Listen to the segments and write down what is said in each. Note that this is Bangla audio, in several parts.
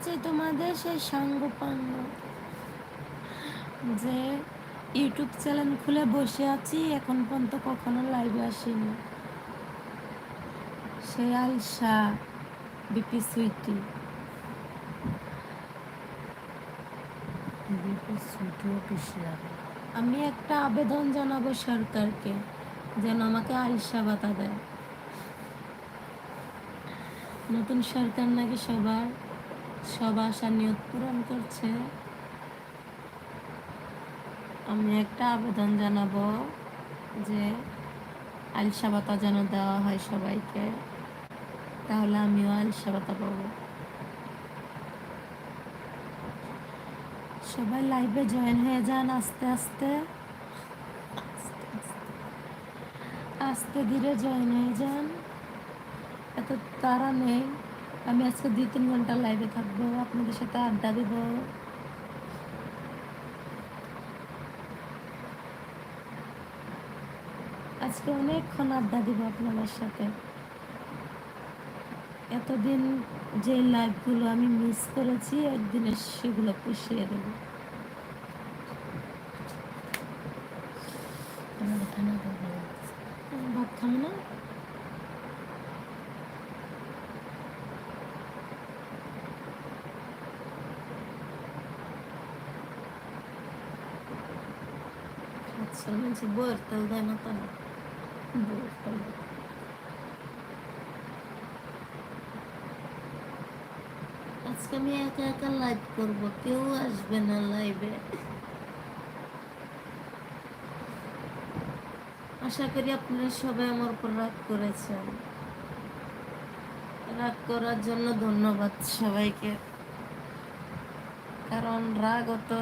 আছে তোমাদের সেই সাঙ্গপাঙ্গ যে ইউটিউব চ্যানেল খুলে বসে আছি এখন পর্যন্ত কখনো লাইভে আসিনি। সেই আলসা BP Sweety. BP Sweety official আমি একটা আবেদন জানাব সরকারকে যেন আমাকে আলসা ভাতা দেয়। নতুন সরকার নাকি সবার সব আশা নিয়ত পূরণ করছে। আমি একটা আবেদন জানাব যে আলসা ভাতা যেন দেওয়া হয় সবাইকে, তাহলে আমিও আলসা ভাতা পাবো। সবাই লাইভে জয়েন হয়ে যান আস্তে আস্তে। আস্তে ধীরে জয়েন হয়ে যান। এত তারা নেই। আমি আজকে দুই তিন ঘণ্টা লাইভে থাকব আপনাদের সাথে আড্ডা দেব। আজকে অনেকক্ষণ আড্ডা দিব আপনাদের সাথে। এতদিন যে লাইভগুলো আমি মিস করেছি একদিনে সেগুলো পুষিয়ে দেব। ভাত খাব না? দেয় না তো বইয়ের তেল দেয়। আজকে আমি একা একা লাইভ করব কেউ আসবে না লাইভে আশা করি আপনারা সবাই আমার উপর রাগ করেছেন রাগ করার জন্য ধন্যবাদ সবাইকে কারণ রাগ তো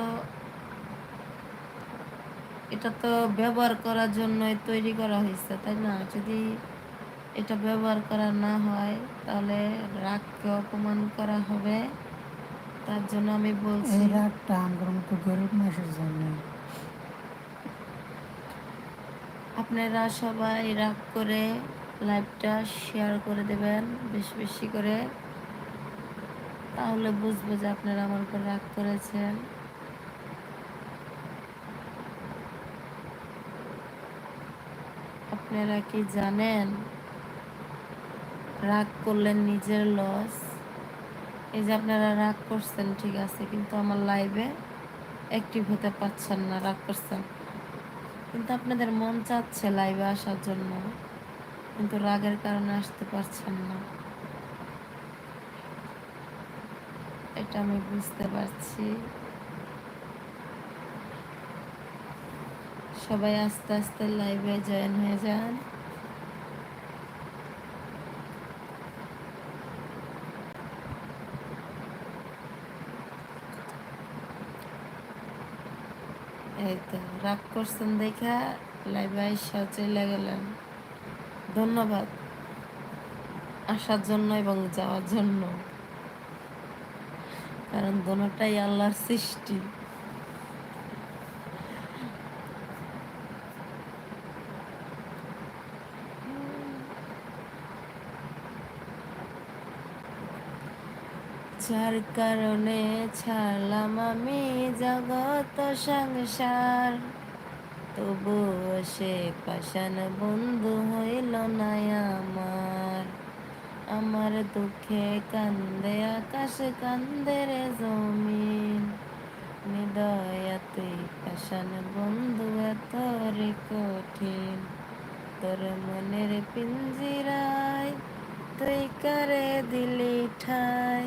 এটা তো ব্যবহার করার জন্যই তৈরি করা হয়েছে তাই না? যদি এটা ব্যবহার করা না হয় তাহলে রাগকে অপমান করা হবে। তার জন্য আমি বলছি এই রাতটা আমার মতো গরিব মানুষের জন্য। আপনারা সবাই রাগ করে লাইভটা শেয়ার করে দেবেন বেশি বেশি করে। তাহলে বুঝব যে আপনারা আমার উপর রাগ করেছেন। আপনারা কি জানেন? রাগ করলেন নিজের লস এই যে আপনারা রাগ করছেন, ঠিক আছে, কিন্তু আমার লাইভে অ্যাক্টিভ হতে পারছেন না, রাগ করছেন। কিন্তু আপনাদের মন চাচ্ছে লাইভে আসার জন্য, কিন্তু রাগের কারণে আসতে পারছেন না। এটা আমি বুঝতে পারছি। সবাই আস্তে আস্তে লাইভে জয়েন হয়ে যান। এই তো, রাগ করছেন দেখা লাইভে আইসা চলে গেলেন। ধন্যবাদ। আসার জন্য এবং যাওয়ার জন্য। কারণ দোনোটাই আল্লাহর সৃষ্টি। যার কারণে ছাড়লাম আমি জগত সংসার। তবু সে পাশান বন্ধু হইল না আমার। আমার দুঃখে কান্দে, আকাশ কান্দে রে জমিন। নিদয়া তুই পাশান বন্ধু এত রে কঠিন। তোর মনের পিঞ্জিরায় তুই কারে দিলি ঠাই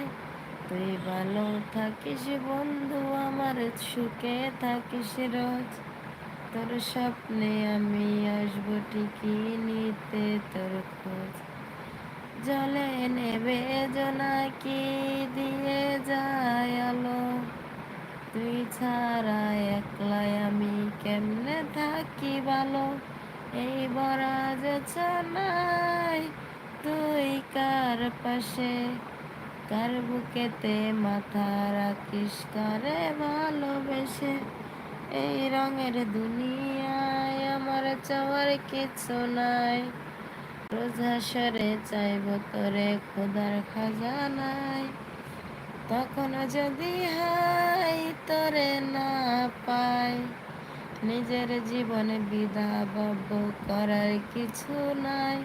তুই ভালো থাকিস বন্ধু, আমার সুখে থাকিস রোজ। তোর স্বপ্নে আমি আসব ঠিকই নিতে তোর খোঁজ। জলে নেবে জোনাকি দিয়ে যায় আলো। তুই ছাড়া একলাই আমি কেমনে থাকি ভালো? এই বরা যোচনায় তুই কার পাশে? কার বুকেতে মাথা রাখিস, কারে ভালোবেসে। এই রঙের দুনিয়ায় আমার চাওয়ার কিছু নাই। রোজ হাসরে চাইব তোরে খোদার খাজানায়। তখন যদি হাই তোরে না পাই, নিজের জীবনে বিধা বাব করার কিছু নাই।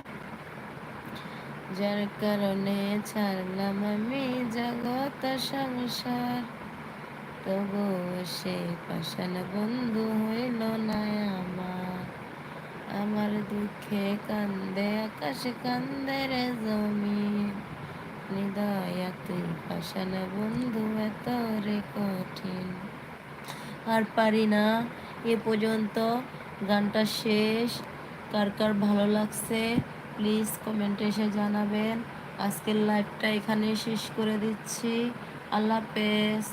যার কারণে ছাড়লাম আমি জগৎ সংসার। তবু সে পাশান বন্ধু হইল না আমার। আমার দুঃখে কান্দে, আকাশ কান্দে রে জমি নিদয়া তুই পাশান বন্ধু, এত রে কঠিন। আর পারি না, এ পর্যন্ত গানটা শেষ। কার কার ভালো লাগছে? প্লিজ কমেন্টে এসে জানাবেন। আজকের লাইভটা এখানে শেষ করে দিচ্ছি। আল্লাহ হাফেজ।